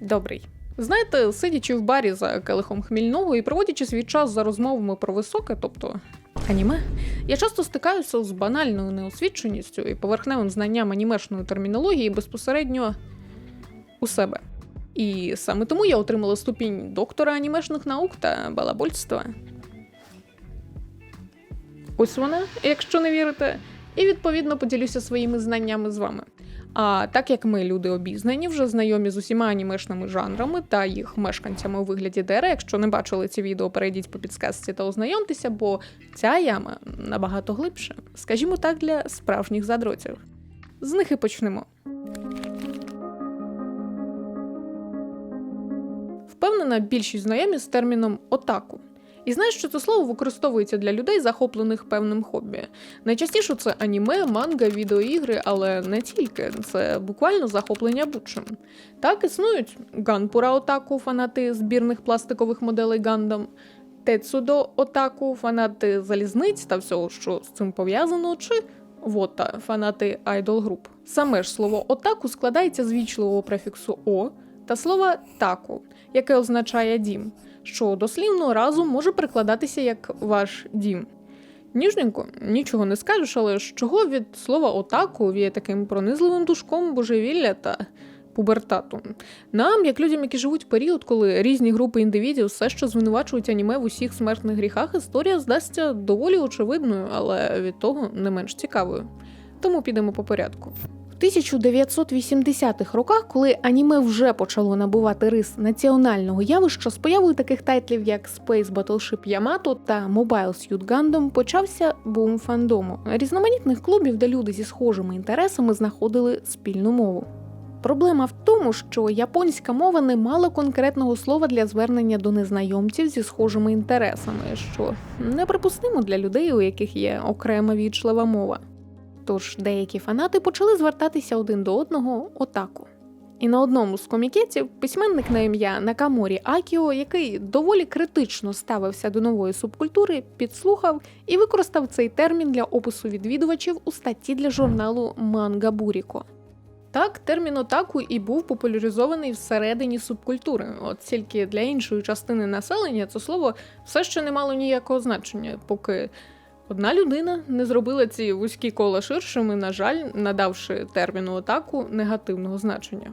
Добрий. Знаєте, сидячи в барі за келихом хмільного і проводячи свій час за розмовами про високе, тобто аніме, я часто стикаюся з банальною неосвіченістю і поверхневим знанням анімешної термінології безпосередньо у себе. І саме тому я отримала ступінь доктора анімешних наук та балабольства. Ось вона, якщо не вірите, і відповідно поділюся своїми знаннями з вами. А так як ми люди обізнані, вже знайомі з усіма анімешними жанрами та їх мешканцями у вигляді дера, якщо не бачили ці відео, перейдіть по підсказці та ознайомтеся, бо ця яма набагато глибше, скажімо так, для справжніх задротів. З них і почнемо. Впевнена, більшість знайомі з терміном отаку. І знаєш, що це слово використовується для людей, захоплених певним хобі. Найчастіше це аніме, манга, відеоігри, але не тільки. Це буквально захоплення будь-чим. Так існують ганпура отаку, фанати збірних пластикових моделей Гандам, Тецудо отаку, фанати залізниць та всього, що з цим пов'язано, чи вота, фанати айдол груп. Саме ж слово отаку складається з вічливого префіксу о та слова таку, яке означає дім що дослівно разом може перекладатися як ваш дім. Ніжненько, нічого не скажеш, але з чого від слова отаку віє таким пронизливим душком божевілля та пубертату. Нам, як людям, які живуть в період, коли різні групи індивідів все ще звинувачують аніме в усіх смертних гріхах, історія здасться доволі очевидною, але від того не менш цікавою. Тому підемо по порядку. В 1980-х роках, коли аніме вже почало набувати рис національного явища, з появою таких тайтлів, як Space Battleship Yamato та Mobile Suit Gundam, почався бум фандому різноманітних клубів, де люди зі схожими інтересами знаходили спільну мову. Проблема в тому, що японська мова не мала конкретного слова для звернення до незнайомців зі схожими інтересами, що неприпустимо для людей, у яких є окрема вічлива мова. Тож деякі фанати почали звертатися один до одного отаку. І на одному з комікетів письменник на ім'я Накаморі Акіо, який доволі критично ставився до нової субкультури, підслухав і використав цей термін для опису відвідувачів у статті для журналу Манга Буріко. Так, термін отаку і був популяризований всередині субкультури, от тільки для іншої частини населення це слово все ще не мало ніякого значення, поки Одна людина не зробила ці вузькі кола ширшими, на жаль, надавши терміну атаку негативного значення.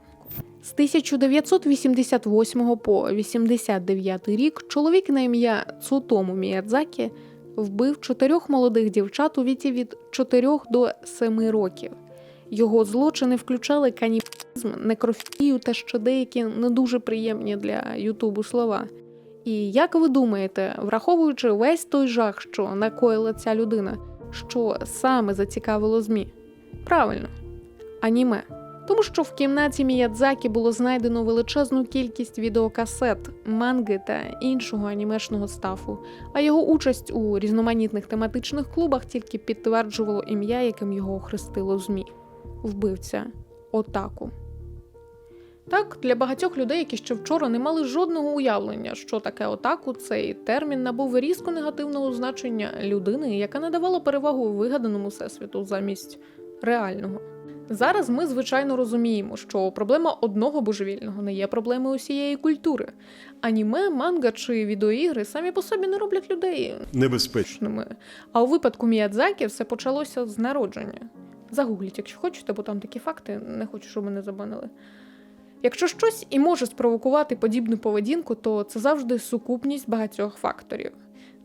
З 1988 по 89 рік чоловік на ім'я Цутому Міядзакі вбив чотирьох молодих дівчат у віці від 4 до 7 років. Його злочини включали канібалізм, некрофілію та ще деякі не дуже приємні для Ютубу слова. І як ви думаєте, враховуючи весь той жах, що накоїла ця людина, що саме зацікавило ЗМІ? Правильно, аніме. Тому що в кімнаті Міядзакі було знайдено величезну кількість відеокасет, манги та іншого анімешного стафу, а його участь у різноманітних тематичних клубах тільки підтверджувало ім'я, яким його охрестило ЗМІ вбивця Отаку. Так, для багатьох людей, які ще вчора не мали жодного уявлення, що таке отаку, цей термін набув різко негативного значення людини, яка надавала перевагу вигаданому всесвіту замість реального. Зараз ми, звичайно, розуміємо, що проблема одного божевільного не є проблемою усієї культури. Аніме, манга чи відеоігри самі по собі не роблять людей небезпечними. А у випадку Міядзакі все почалося з народження. Загугліть, якщо хочете, бо там такі факти, не хочу, щоб мене забанили. Якщо щось і може спровокувати подібну поведінку, то це завжди сукупність багатьох факторів.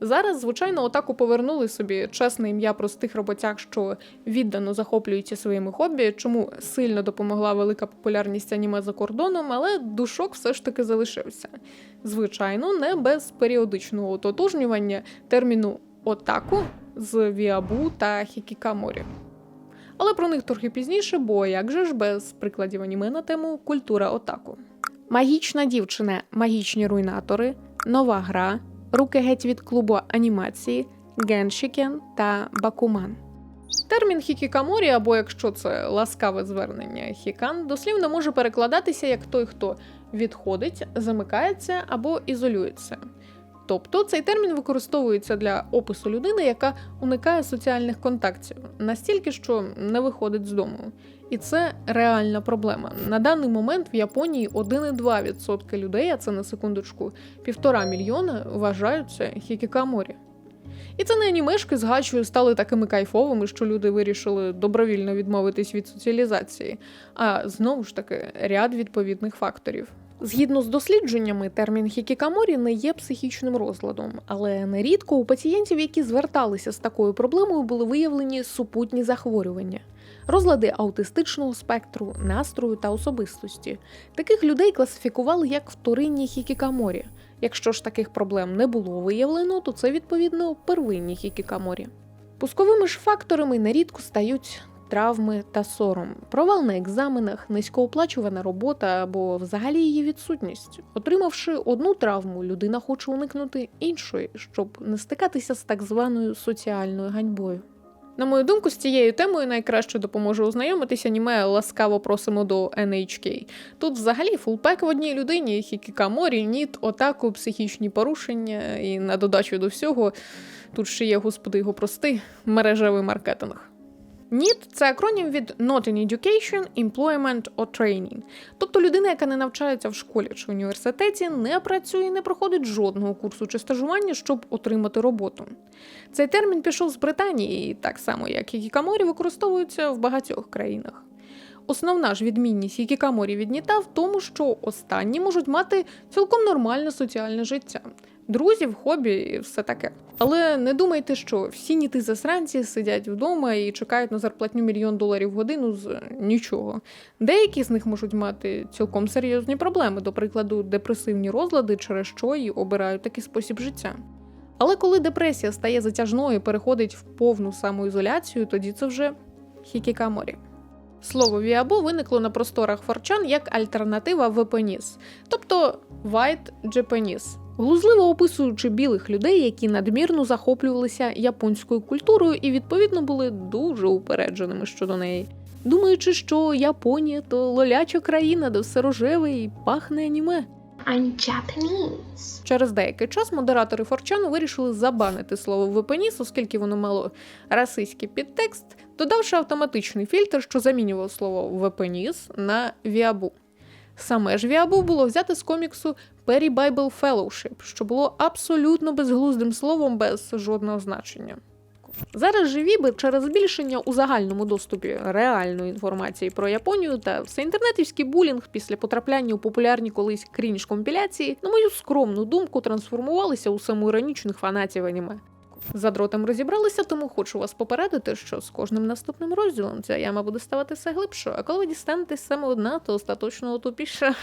Зараз, звичайно, отаку повернули собі чесне ім'я простих роботяг, що віддано захоплюються своїми хобі, чому сильно допомогла велика популярність аніме за кордоном, але душок все ж таки залишився. Звичайно, не без періодичного ототожнювання терміну отаку з віабу та хікікаморі. Але про них трохи пізніше, бо як же ж без прикладів аніме на тему культура отаку. Магічна дівчина, магічні руйнатори, нова гра, руки геть від клубу анімації, геншікен та бакуман. Термін хікікаморі, або якщо це ласкаве звернення хікан, дослівно може перекладатися як той, хто відходить, замикається або ізолюється. Тобто цей термін використовується для опису людини, яка уникає соціальних контактів настільки, що не виходить з дому. І це реальна проблема. На даний момент в Японії 1,2% людей, а це на секундочку, півтора мільйона вважаються хікікаморі. І це не анімешки з гачою стали такими кайфовими, що люди вирішили добровільно відмовитись від соціалізації, а знову ж таки ряд відповідних факторів. Згідно з дослідженнями, термін хікікаморі не є психічним розладом, але нерідко у пацієнтів, які зверталися з такою проблемою, були виявлені супутні захворювання. Розлади аутистичного спектру, настрою та особистості. Таких людей класифікували як вторинні хікікаморі. Якщо ж таких проблем не було виявлено, то це відповідно первинні хікікаморі. Пусковими ж факторами нерідко стають травми та сором, провал на екзаменах, низькооплачувана робота або взагалі її відсутність. Отримавши одну травму, людина хоче уникнути іншої, щоб не стикатися з так званою соціальною ганьбою. На мою думку, з цією темою найкраще допоможе ознайомитись аніме ласкаво просимо до NHK. Тут взагалі фулпек в одній людині, хікікаморі, ніт, отаку, психічні порушення, і на додачу до всього тут ще є, господи його прости, мережевий маркетинг. NEET – це акронім від Not in Education, Employment or Training. Тобто людина, яка не навчається в школі чи університеті, не працює і не проходить жодного курсу чи стажування, щоб отримати роботу. Цей термін пішов з Британії так само, як і кікаморі, використовується в багатьох країнах. Основна ж відмінність хікікаморі від ніта в тому, що останні можуть мати цілком нормальне соціальне життя. Друзів, хобі і все таке. Але не думайте, що всі ніти засранці сидять вдома і чекають на зарплатню мільйон доларів в годину з нічого. Деякі з них можуть мати цілком серйозні проблеми, до прикладу, депресивні розлади, через що і обирають такий спосіб життя. Але коли депресія стає затяжною і переходить в повну самоізоляцію, тоді це вже хікікаморі. Слово віабо виникло на просторах форчан як альтернатива вепеніс, тобто white Japanese, глузливо описуючи білих людей, які надмірно захоплювалися японською культурою і відповідно були дуже упередженими щодо неї. Думаючи, що Японія то лоляча країна, де все рожеве і пахне аніме. I'm Japanese. Через деякий час модератори Форчану вирішили забанити слово вепеніс, оскільки воно мало расистський підтекст, додавши автоматичний фільтр, що замінював слово вепеніс на віабу. Саме ж віабу було взяте з коміксу Perry Bible Fellowship, що було абсолютно безглуздим словом без жодного значення. Зараз же Віби через збільшення у загальному доступі реальної інформації про Японію та всеінтернетівський булінг після потрапляння у популярні колись крінж компіляції, на мою скромну думку, трансформувалися у самоіронічних фанатів аніме. За дротом розібралися, тому хочу вас попередити, що з кожним наступним розділом ця яма буде ставати все глибшою, а коли ви дістанетесь саме одна, то остаточно отупіше.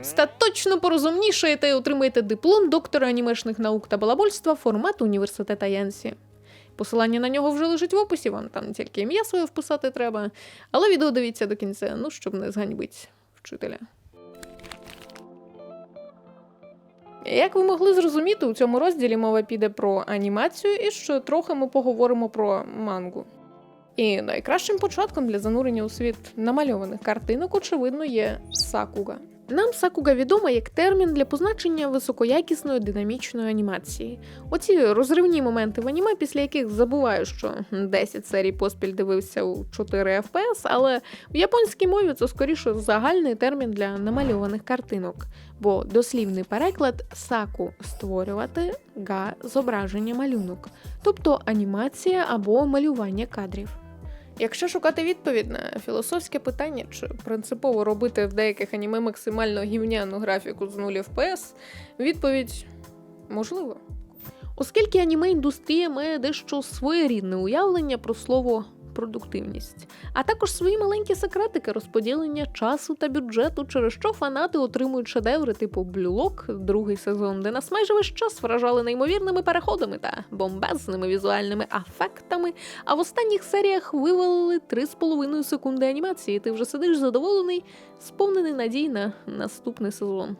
Остаточно порозумнішаєте і отримаєте диплом доктора анімешних наук та балабольства формату університета Янсі. Посилання на нього вже лежить в описі, вам там тільки ім'я своє вписати треба. Але відео дивіться до кінця, ну щоб не зганьбить вчителя. Як ви могли зрозуміти, у цьому розділі мова піде про анімацію і що трохи ми поговоримо про мангу. І найкращим початком для занурення у світ намальованих картинок, очевидно, є сакуга. Нам сакуга відома як термін для позначення високоякісної динамічної анімації. Оці розривні моменти в аніме, після яких забуваю, що 10 серій поспіль дивився у 4 FPS, але в японській мові це скоріше загальний термін для намальованих картинок, бо дослівний переклад саку створювати, га зображення малюнок, тобто анімація або малювання кадрів. Якщо шукати відповідь на філософське питання, чи принципово робити в деяких аніме максимально гівняну графіку з 0 FPS, відповідь можливо. Оскільки аніме індустрія має дещо своєрідне уявлення про слово продуктивність, а також свої маленькі секретики розподілення часу та бюджету, через що фанати отримують шедеври типу Lock, другий сезон, де нас майже весь час вражали неймовірними переходами та бомбезними візуальними афектами. А в останніх серіях вивалили 3,5 секунди анімації. Ти вже сидиш задоволений, сповнений надій на наступний сезон.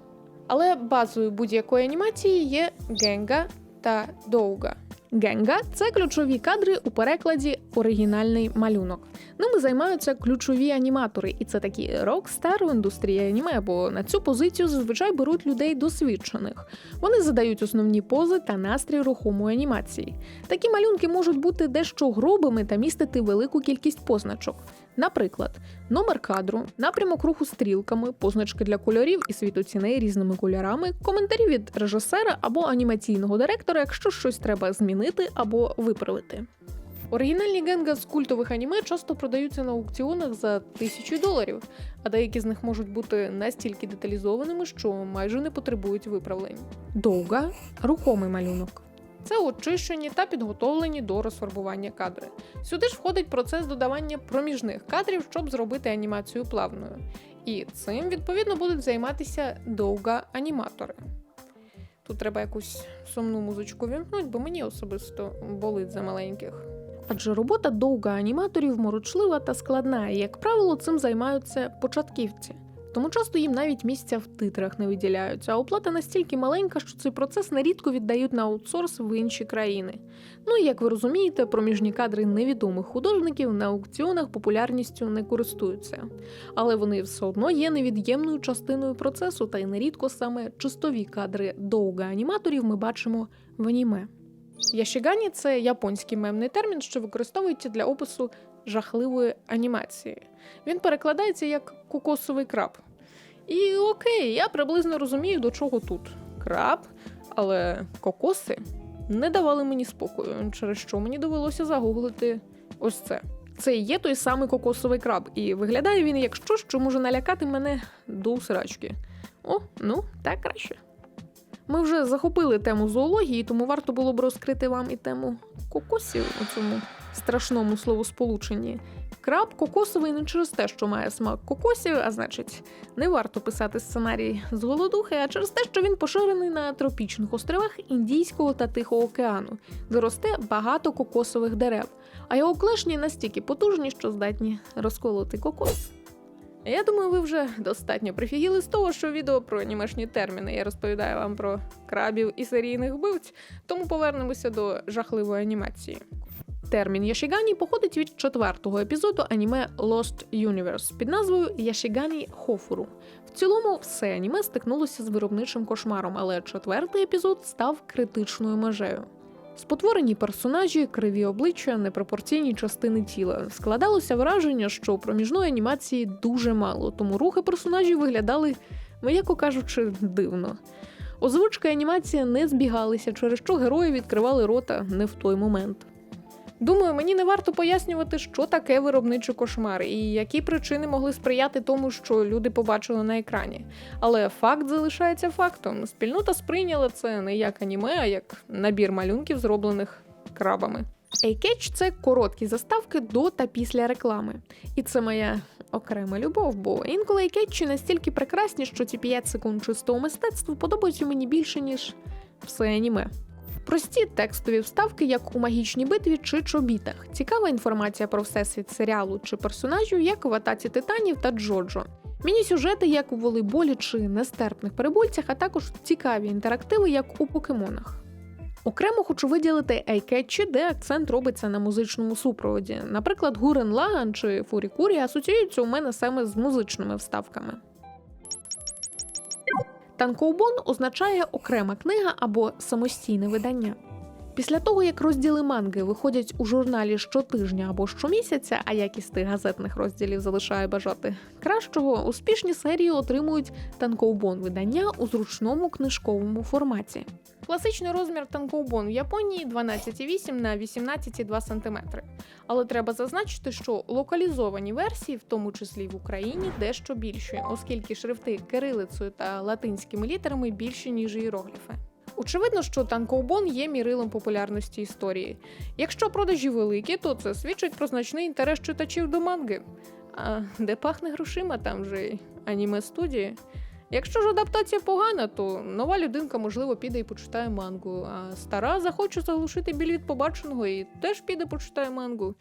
Але базою будь-якої анімації є генга та доуга. Генга це ключові кадри у перекладі оригінальний малюнок. Ними займаються ключові аніматори, і це такі рок-стар в індустрії аніме, бо на цю позицію зазвичай беруть людей досвідчених. Вони задають основні пози та настрій рухомої анімації. Такі малюнки можуть бути дещо грубими та містити велику кількість позначок. Наприклад, номер кадру, напрямок руху стрілками, позначки для кольорів і світоціней різними кольорами, коментарі від режисера або анімаційного директора, якщо щось треба змінити або виправити. Оригінальні генга з культових аніме часто продаються на аукціонах за тисячі доларів, а деякі з них можуть бути настільки деталізованими, що майже не потребують виправлень. Довга рухомий малюнок. Це очищені та підготовлені до розфарбування кадри. Сюди ж входить процес додавання проміжних кадрів, щоб зробити анімацію плавною. І цим відповідно будуть займатися довга аніматори. Тут треба якусь сумну музичку вімкнути, бо мені особисто болить за маленьких. Адже робота довга аніматорів морочлива та складна, і, як правило, цим займаються початківці. Тому часто їм навіть місця в титрах не виділяються, а оплата настільки маленька, що цей процес нерідко віддають на аутсорс в інші країни. Ну і як ви розумієте, проміжні кадри невідомих художників на аукціонах популярністю не користуються. Але вони все одно є невід'ємною частиною процесу, та й нерідко саме чистові кадри довга аніматорів ми бачимо в аніме. Яшігані це японський мемний термін, що використовується для опису жахливої анімації. Він перекладається як кокосовий краб. І окей, я приблизно розумію, до чого тут краб, але кокоси не давали мені спокою, через що мені довелося загуглити ось це. Це є той самий кокосовий краб, і виглядає він як щось, що може налякати мене до усрачки. О, ну, так краще. Ми вже захопили тему зоології, тому варто було б розкрити вам і тему кокосів у цьому страшному словосполученні. Краб кокосовий не через те, що має смак кокосів, а значить, не варто писати сценарій з голодухи, а через те, що він поширений на тропічних островах Індійського та Тихого океану, де росте багато кокосових дерев, а його клешні настільки потужні, що здатні розколоти кокос. Я думаю, ви вже достатньо прифігіли з того, що відео про анімешні терміни. Я розповідаю вам про крабів і серійних вбивць, тому повернемося до жахливої анімації. Термін Яшігані походить від четвертого епізоду аніме Lost Universe під назвою Яшігані Хофуру. В цілому, все аніме стикнулося з виробничим кошмаром, але четвертий епізод став критичною межею. Спотворені персонажі, криві обличчя, непропорційні частини тіла. Складалося враження, що проміжної анімації дуже мало, тому рухи персонажів виглядали, м'яко кажучи, дивно. Озвучка і анімація не збігалися, через що герої відкривали рота не в той момент. Думаю, мені не варто пояснювати, що таке виробничий кошмар і які причини могли сприяти тому, що люди побачили на екрані. Але факт залишається фактом. Спільнота сприйняла це не як аніме, а як набір малюнків, зроблених крабами. Ейкетч це короткі заставки до та після реклами. І це моя окрема любов, бо інколи ейкетчі настільки прекрасні, що ці 5 секунд чистого мистецтва подобаються мені більше, ніж все аніме. Прості текстові вставки, як у магічній битві чи чобітах. Цікава інформація про всесвіт серіалу чи персонажів, як в атаці титанів та Джоджо. Міні-сюжети, як у волейболі чи нестерпних перебульцях, а також цікаві інтерактиви, як у покемонах. Окремо хочу виділити айкетчі, де акцент робиться на музичному супроводі. Наприклад, Гурен Лаган чи Фурікурі асоціюються у мене саме з музичними вставками. Танкоубон означає окрема книга або самостійне видання. Після того, як розділи манги виходять у журналі щотижня або щомісяця, а якість тих газетних розділів залишає бажати кращого, успішні серії отримують танкоубон видання у зручному книжковому форматі. Класичний розмір танкоубон в Японії 12,8 на 18,2 см. Але треба зазначити, що локалізовані версії, в тому числі в Україні, дещо більші, оскільки шрифти кирилицею та латинськими літерами більші, ніж іерогліфи. Очевидно, що танкоубон є мірилом популярності історії. Якщо продажі великі, то це свідчить про значний інтерес читачів до манги. А де пахне грошима, там же й аніме студії. Якщо ж адаптація погана, то нова людинка, можливо, піде і почитає мангу, а стара захоче заглушити біль від побаченого і теж піде почитає мангу.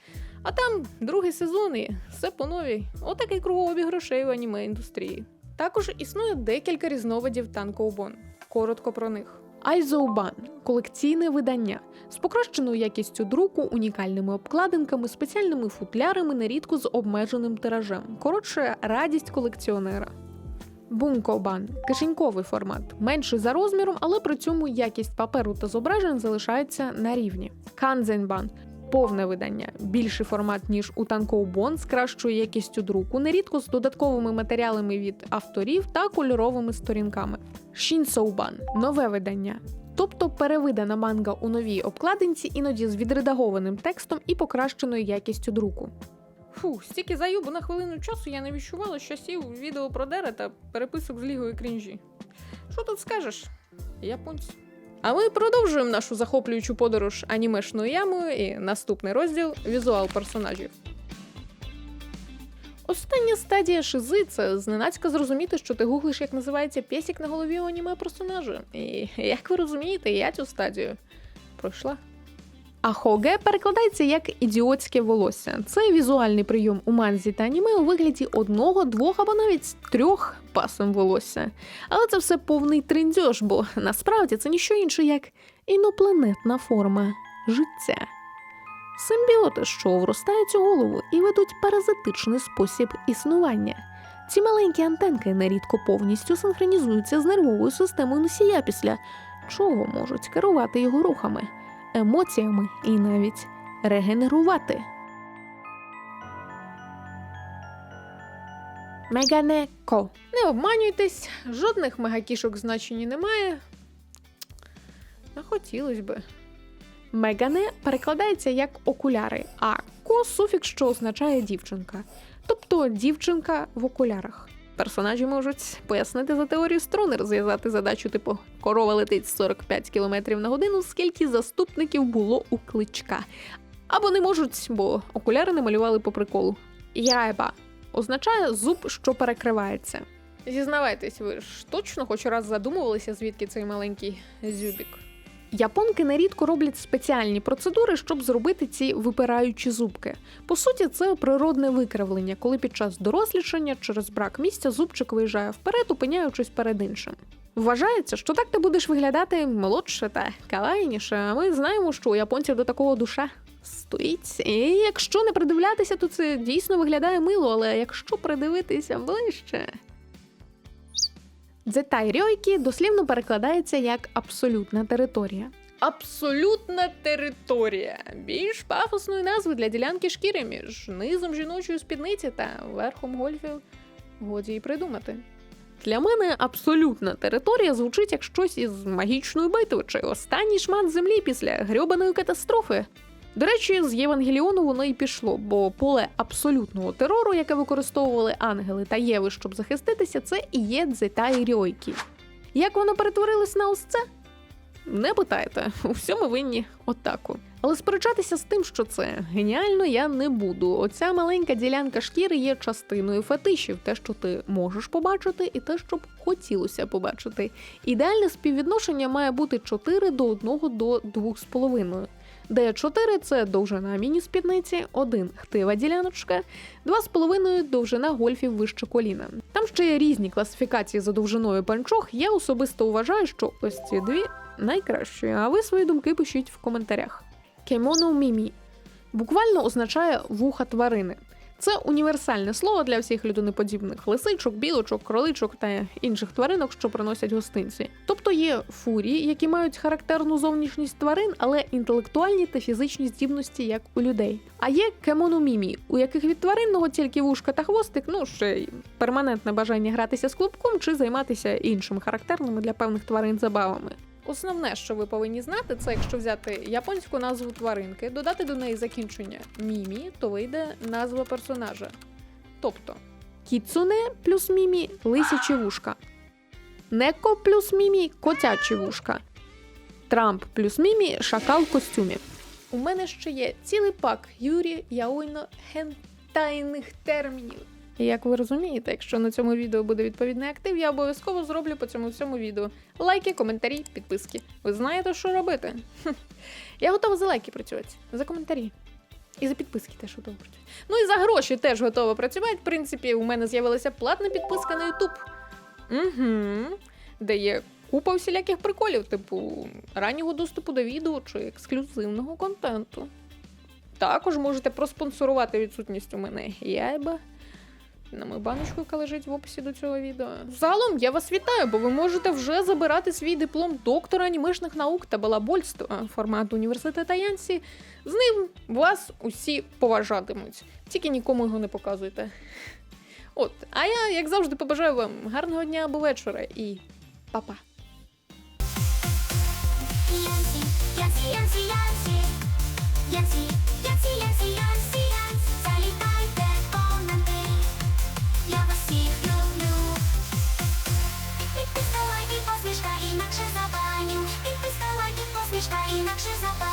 А там другий сезон і все по новій. Отакий кругообіг грошей в аніме індустрії. Також існує декілька різновидів танкоубон. Коротко про них. Айзоубан колекційне видання з покращеною якістю друку, унікальними обкладинками, спеціальними футлярами, нерідко з обмеженим тиражем. Коротше, радість колекціонера. Бункобан кишеньковий формат, менший за розміром, але при цьому якість паперу та зображень залишається на рівні. Канзенбан повне видання, більший формат ніж у Танкоубон з кращою якістю друку, нерідко з додатковими матеріалами від авторів та кольоровими сторінками. Шінсоубан нове видання. Тобто перевидана манга у новій обкладинці, іноді з відредагованим текстом і покращеною якістю друку. Фу, стільки заюбу на хвилину часу я не відчувала з часів відео про Дера та переписок з лігою крінжі. Що тут скажеш? Японці. А ми продовжуємо нашу захоплюючу подорож анімешною ямою і наступний розділ візуал персонажів. Остання стадія шизи це зненацька зрозуміти, що ти гуглиш, як називається пєсік на голові у аніме персонажа. І як ви розумієте, я цю стадію пройшла. А хоге перекладається як ідіотське волосся. Це візуальний прийом у манзі та аніме у вигляді одного, двох або навіть трьох пасом волосся. Але це все повний триндьош, бо насправді це ніщо інше, як інопланетна форма життя. Симбіоти, що вростають у голову і ведуть паразитичний спосіб існування. Ці маленькі антенки нерідко повністю синхронізуються з нервовою системою носія, після чого можуть керувати його рухами, емоціями і навіть регенерувати. Меганеко. Не обманюйтесь, жодних мегакішок в значенні немає. А хотілося би. Мегане перекладається як окуляри, а ко суфікс, що означає дівчинка. Тобто дівчинка в окулярах. Персонажі можуть пояснити за теорію струн і розв'язати задачу, типу корова летить 45 км на годину, скільки заступників було у кличка. Або не можуть, бо окуляри намалювали по приколу. Яеба означає зуб, що перекривається. Зізнавайтесь, ви ж точно хоч раз задумувалися, звідки цей маленький зюбік? Японки нерідко роблять спеціальні процедури, щоб зробити ці випираючі зубки. По суті, це природне викривлення, коли під час дорослішання через брак місця зубчик виїжджає вперед, опиняючись перед іншим. Вважається, що так ти будеш виглядати молодше та калайніше, а ми знаємо, що у японців до такого душа стоїть. І якщо не придивлятися, то це дійсно виглядає мило, але якщо придивитися ближче. Дзетай Рьойкі дослівно перекладається як абсолютна територія. Абсолютна територія. Більш пафосної назви для ділянки шкіри між низом жіночої спідниці та верхом гольфів годі й придумати. Для мене абсолютна територія звучить як щось із магічної битви чи останній шмат землі після грьобаної катастрофи. До речі, з Євангеліону воно і пішло, бо поле абсолютного терору, яке використовували ангели та Єви, щоб захиститися, це і є дзета і рьойкі. Як воно перетворилось на ось це? Не питайте, у всьому винні отаку. Але сперечатися з тим, що це геніально, я не буду. Оця маленька ділянка шкіри є частиною фетишів, те, що ти можеш побачити, і те, що б хотілося побачити. Ідеальне співвідношення має бути 4 до 1 до 2,5 де 4 це довжина міні-спідниці, 1 хтива діляночка, 2,5 довжина гольфів вище коліна. Там ще є різні класифікації за довжиною панчох. Я особисто вважаю, що ось ці дві найкращі, а ви свої думки пишіть в коментарях. Кемоно мімі буквально означає вуха тварини. Це універсальне слово для всіх людиноподібних лисичок, білочок, кроличок та інших тваринок, що приносять гостинці. Тобто є фурії, які мають характерну зовнішність тварин, але інтелектуальні та фізичні здібності, як у людей. А є кемономімі, у яких від тваринного тільки вушка та хвостик, ну ще й перманентне бажання гратися з клубком чи займатися іншими характерними для певних тварин забавами. Основне, що ви повинні знати, це якщо взяти японську назву тваринки, додати до неї закінчення мімі, то вийде назва персонажа. Тобто кіцуне плюс мімі лисячі вушка, неко плюс мімі котячі вушка, Трамп плюс мімі шакал в костюмі. У мене ще є цілий пак Юрі Яойно хентайних термінів. І як ви розумієте, якщо на цьому відео буде відповідний актив, я обов'язково зроблю по цьому всьому відео лайки, коментарі, підписки. Ви знаєте, що робити? Я готова за лайки працювати, за коментарі. І за підписки теж готова працювати. Ну і за гроші теж готова працювати. В принципі, у мене з'явилася платна підписка на YouTube. Угу. Де є купа всіляких приколів, типу раннього доступу до відео чи ексклюзивного контенту. Також можете проспонсорувати відсутність у мене яйба. На мою баночку, яка лежить в описі до цього відео. Загалом я вас вітаю, бо ви можете вже забирати свій диплом доктора анімешних наук та балабольства формату університета Янсі. З ним вас усі поважатимуть. Тільки нікому його не показуйте. От, а я, як завжди, побажаю вам гарного дня або вечора і па-па. Yancy, Yancy, Yancy, Yancy, Yancy, Yancy, Yancy. інакше за баню, підписка лайків посмішка, інакше за баню.